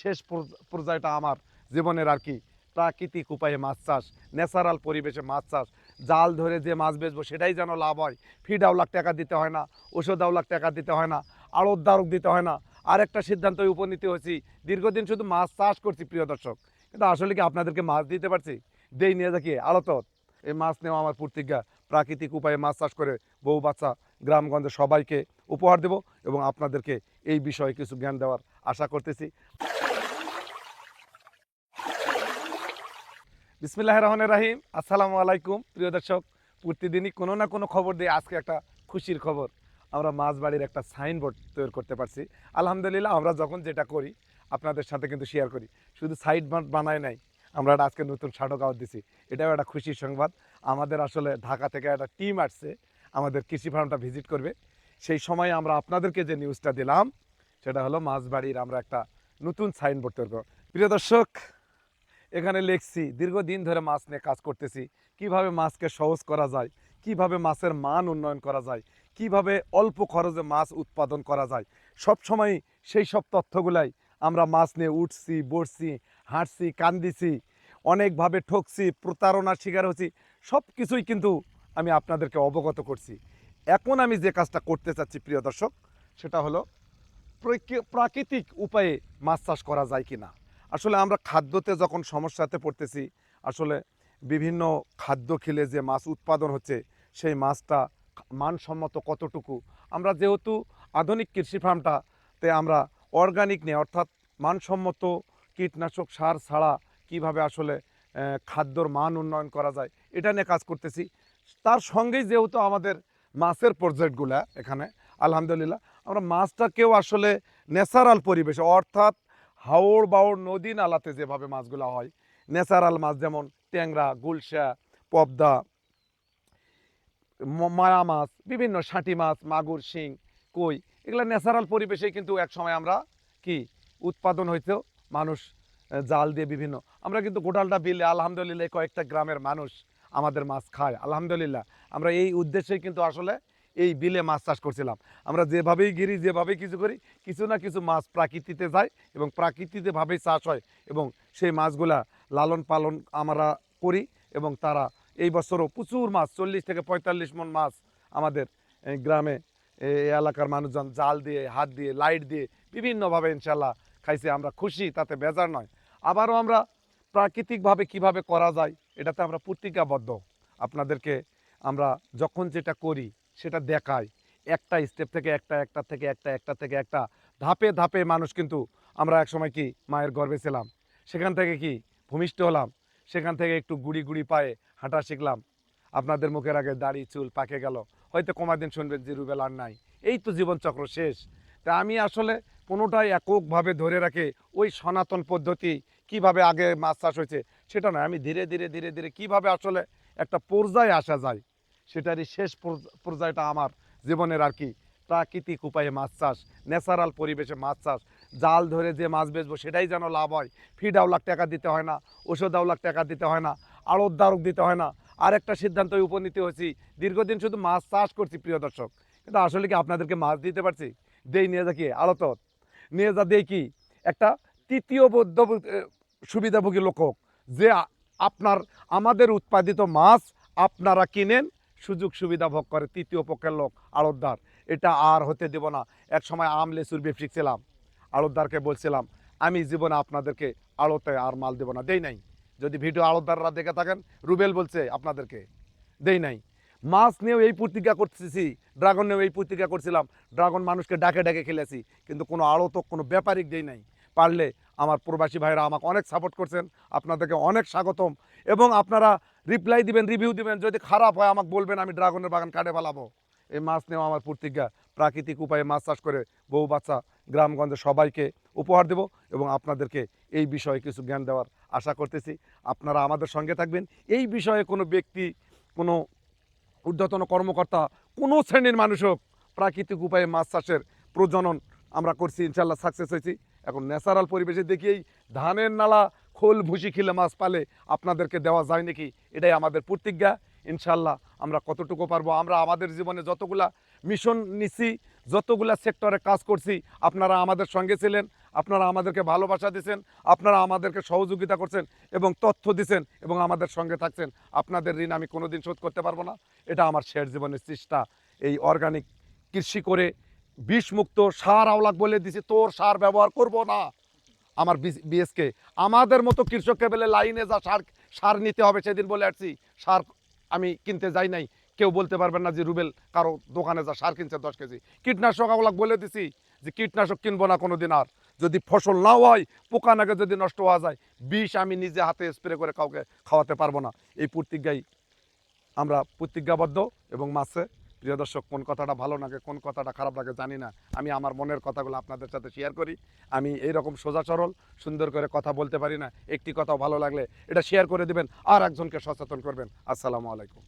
শেষ পর্যায়টা আমার জীবনের আর কি। প্রাকৃতিক উপায়ে মাছ চাষ, ন্যাচারাল পরিবেশে মাছ চাষ। জাল ধরে যে মাছ বেচবো সেটাই যেন লাভ হয়। ফিডাও লাখ টাকা দিতে হয় না ওষুধাও লাখ টাকা দিতে হয় না, আড়ত আড়তদারক দিতে হয় না। আরেকটা সিদ্ধান্ত উপনীত হয়েছি, দীর্ঘদিন শুধু মাছ চাষ করছি, প্রিয় দর্শক। কিন্তু আসলে কি আপনাদেরকে মাছ দিতে পারছি? দেই নিয়ে দেখি আড়ত। এই মাছ নেওয়া আমার প্রতিজ্ঞা। প্রাকৃতিক উপায়ে মাছ চাষ করে বউ, বাচ্চা গ্রামগঞ্জে সবাইকে উপহার দেব এবং আপনাদেরকে এই বিষয়ে কিছু জ্ঞান দেওয়ার আশা করতেছি। বিসমিল্লাহ রহমান রাহিম। আসসালামু আলাইকুম, প্রিয় দর্শক। প্রতিদিনই কোনো না কোনো খবর দিয়ে আজকে একটা খুশির খবর। আমরা মাছবাড়ির একটা সাইনবোর্ড তৈরি করতে পারছি। আলহামদুলিল্লাহ, আমরা যখন যেটা করি, আপনাদের সাথে কিন্তু শেয়ার করি। শুধু সাইড বানায় নাই, আমরা আজকে নতুন সাটক আওয়াজ দিছি। এটাও একটা খুশির সংবাদ। আমাদের আসলে ঢাকা থেকে একটা টিম আসছে, আমাদের কৃষি ফার্মটা ভিজিট করবে। সেই সময় আমরা আপনাদেরকে যে নিউজটা দিলাম, সেটা হলো মাছবাড়ির আমরা একটা নতুন সাইনবোর্ড তৈরি করব। প্রিয় দর্শক এখানে লিখছি, দীর্ঘদিন ধরে মাছ নিয়ে কাজ করতেছি। কীভাবে মাছকে সহজ করা যায়? কীভাবে মাছের মান উন্নয়ন করা যায়? কীভাবে অল্প খরচে মাছ উৎপাদন করা যায়? সব সময় সেই সব তথ্যগুলাই আমরা মাছ নিয়ে উঠছি, বসছি, হাঁটছি, কান্দিছি, অনেকভাবে ঠকছি, প্রতারণার শিকার হচ্ছি সব কিছুই কিন্তু আমি আপনাদেরকে অবগত করছি। এখন আমি যে কাজটা করতে চাচ্ছি, প্রিয় দর্শক, সেটা হলো প্রকৃ- প্রাকৃতিক উপায়ে মাছ চাষ করা যায় কি না আসলে আমরা খাদ্যতে যখন সমস্যাতে পড়তেছি, আসলে বিভিন্ন খাদ্য খেলে যে মাছ উৎপাদন হচ্ছে, সেই মাছটা মানসম্মত কতটুকু? আমরা যেহেতু আধুনিক কৃষি ফার্মটাতে আমরা অর্গানিক নিয়ে অর্থাৎ মানসম্মত কীটনাশক সার ছাড়া কীভাবে আসলে খাদ্যর মান উন্নয়ন করা যায়, এটা নিয়ে কাজ করতেছি। তার সঙ্গেই যেহেতু আমাদের মাছের প্রজেক্টগুলা এখানে, আলহামদুলিল্লাহ, আমরা মাছটাকেও আসলে ন্যাচারাল পরিবেশে, অর্থাৎ হাওড় বাওড় নদী নালাতে যেভাবে মাছগুলো হয়, ন্যাচারাল মাছ যেমন ট্যাংরা, গুলশা, পবদা মায়া মাছ, বিভিন্ন ষাঁটি মাছ, মাগুর, শিং, কই, এগুলো ন্যাচারাল পরিবেশে কিন্তু এক সময় আমরা কি উৎপাদন হইতেও মানুষ জাল দিয়ে বিভিন্ন, আমরা কিন্তু গোটালটা বিলে আলহামদুলিল্লাহ কয়েকটা গ্রামের মানুষ আমাদের মাছ খায়, আলহামদুলিল্লাহ। আমরা এই উদ্দেশ্যেই কিন্তু আসলে এই বিলে মাছ চাষ করছিলাম। আমরা যেভাবেই গিরি যেভাবেই কিছু করি, কিছু না কিছু মাছ প্রাকৃতিতে যায় এবং প্রাকৃতিতে ভাবেই চাষ হয় এবং সেই মাছগুলা লালন পালন আমরা করি এবং তারা এই বছরও প্রচুর মাছ, চল্লিশ থেকে পঁয়তাল্লিশ মন মাছ আমাদের গ্রামে এই এলাকার মানুষজন জাল দিয়ে, হাত দিয়ে, লাইট দিয়ে বিভিন্নভাবে ইনশাল্লাহ খাইছে, আমরা খুশি, তাতে বেজার নয়। আবারও আমরা প্রাকৃতিকভাবে কীভাবে করা যায়, এটাতে আমরা প্রতিজ্ঞাবদ্ধ। আপনাদেরকে আমরা যখন যেটা করি সেটা দেখায়। একটা স্টেপ থেকে একটা একটা থেকে একটা একটা থেকে একটা। ধাপে ধাপে মানুষ কিন্তু আমরা একসময় কি মায়ের গর্বে ছিলাম। সেখান থেকে কি ভূমিষ্ঠ হলাম। সেখান থেকে একটু গুড়ি গুড়ি পায়ে হাঁটা শিখলাম। আপনাদের মুখের আগে দাড়ি, চুল পাকে গেল। হয়তো কমাদিন শুনবেন যে রুবেল আর নাই। এই তো জীবনচক্র শেষ। তা আমি আসলে কোনোটাই এককভাবে ধরে রাখে ওই সনাতন পদ্ধতি কীভাবে আগে মাছ চাষ হয়েছে সেটা নয়। আমি ধীরে ধীরে ধীরে ধীরে কীভাবে আসলে একটা পর্যায়ে আসা যায় সেটারই শেষ পর্যায়টা আমার জীবনের আর কি। প্রাকৃতিক উপায়ে মাছ চাষ, ন্যাচারাল পরিবেশে মাছ চাষ, জাল ধরে যে মাছ বেচবো সেটাই যেন লাভ হয়। ফিডাও লাখ টাকা দিতে হয় না, ওষুধাও লাখ টাকা দিতে হয় না আড়তদারক দিতে হয় না। আর একটা সিদ্ধান্ত উপনীত হয়েছি, দীর্ঘদিন শুধু মাছ চাষ করছি, প্রিয় দর্শক। কিন্তু আসলে কি আপনাদেরকে মাছ দিতে পারছি? দেই নিয়ে যা কি, আড়ত। নিয়ে যা দেই কি, একটা তৃতীয় বদ্ধ সুবিধাভোগী লোক যে আপনার, আমাদের উৎপাদিত মাছ আপনারা কিনেন সুযোগ সুবিধা ভোগ করে তৃতীয় পক্ষের লোক আড়তদার। এটা আর হতে দেব না। এক সময় আম, লেচুর ব্যবসায়িক ছিলাম আড়তদারকে বলছিলাম, আমি জীবনে আপনাদেরকে আড়তে আর মাল দেব না। দেই নাই। যদি ভিডিও আড়তদাররা দেখে থাকেন, রুবেল বলছে আপনাদেরকে, দেই নাই। মাছ নিয়েও এই প্রতিজ্ঞা করতেছি, ড্রাগন নিয়েও এই প্রতিজ্ঞা করছিলাম। ড্রাগন মানুষকে ডাকে ডাকে খেলেছি, কিন্তু কোনো আড়তক কোনো ব্যাপারিক দেই নাই। পারলে আমার প্রবাসী ভাইরা আমাকে অনেক সাপোর্ট করছেন। আপনাদেরকে অনেক স্বাগতম। এবং আপনারা রিপ্লাই দিবেন রিভিউ দিবেন, যদি খারাপ হয় আমাকে বলবেন, আমি ড্রাগনের বাগান কাটে ফেলাবো। এই মাছ নেওয়া আমার প্রতিজ্ঞা। প্রাকৃতিক উপায়ে মাছ চাষ করে বউ, বাচ্চা, গ্রামগঞ্জে সবাইকে উপহার দেব এবং আপনাদেরকে এই বিষয়ে কিছু জ্ঞান দেওয়ার আশা করতেছি। আপনারা আমাদের সঙ্গে থাকবেন। এই বিষয়ে কোনো ব্যক্তি, কোনো ঊর্ধ্বতন কর্মকর্তা, কোনো শ্রেণির মানুষ হোক, প্রাকৃতিক উপায়ে মাছ চাষের প্রজনন আমরা করছি ইনশাল্লাহ সাকসেস হয়েছি। এখন ন্যাচারাল পরিবেশে দেখিয়েই ধানের নালা খোল ভুসি খিলে মাছ পালে আপনাদেরকে দেওয়া যায় নাকি? এটাই আমাদের প্রতিজ্ঞা। ইনশাল্লাহ আমরা কতটুকু পারব? আমরা আমাদের জীবনে যতগুলা মিশন নিছি, যতগুলা সেক্টরে কাজ করছি, আপনারা আমাদের সঙ্গে ছিলেন, আপনারা আমাদেরকে ভালোবাসা দিয়েছেন আপনারা আমাদেরকে সহযোগিতা করছেন এবং তথ্য দিছেন এবং আমাদের সঙ্গে থাকছেন। আপনাদের ঋণ আমি কোনোদিন শোধ করতে পারব না। এটা আমার শেষ জীবনের চেষ্টা। এই অর্গানিক কৃষি করে বিষমুক্ত সার আওলাক বলে দিছি, তোর সার ব্যবহার করব না। আমার বিএসকে। আমাদের মতো কৃষককে বলে লাইনে যা সার সার নিতে হবে সেদিন বলে আসছি। সার আমি কিনতে যাই নাই। কেউ বলতে পারবেন না যে রুবেল, কারও দোকানে যা সার কিনছে দশ কেজি। কীটনাশক আওলাক বলে দিছি যে কীটনাশক কিনবো না কোনো দিন আর। যদি ফসল না হয়, পোকা নাগে যদি নষ্ট হওয়া যায়, বিষ আমি নিজে হাতে স্প্রে করে কাউকে খাওয়াতে পারব না। এই প্রতিজ্ঞাই আমরা প্রতিজ্ঞাবদ্ধ এবং মাসে প্রিয় দর্শক, কোন কথাটা ভালো লাগে কোন কথাটা খারাপ লাগে জানি না। আমি আমার মনের কথাগুলো আপনাদের সাথে শেয়ার করি। আমি এই রকম সোজা সরল, সুন্দর করে কথা বলতে পারি না। একটি কথাও ভালো লাগলে এটা শেয়ার করে দিবেন, আর একজনকে সচেতন করবেন। আসসালামু আলাইকুম।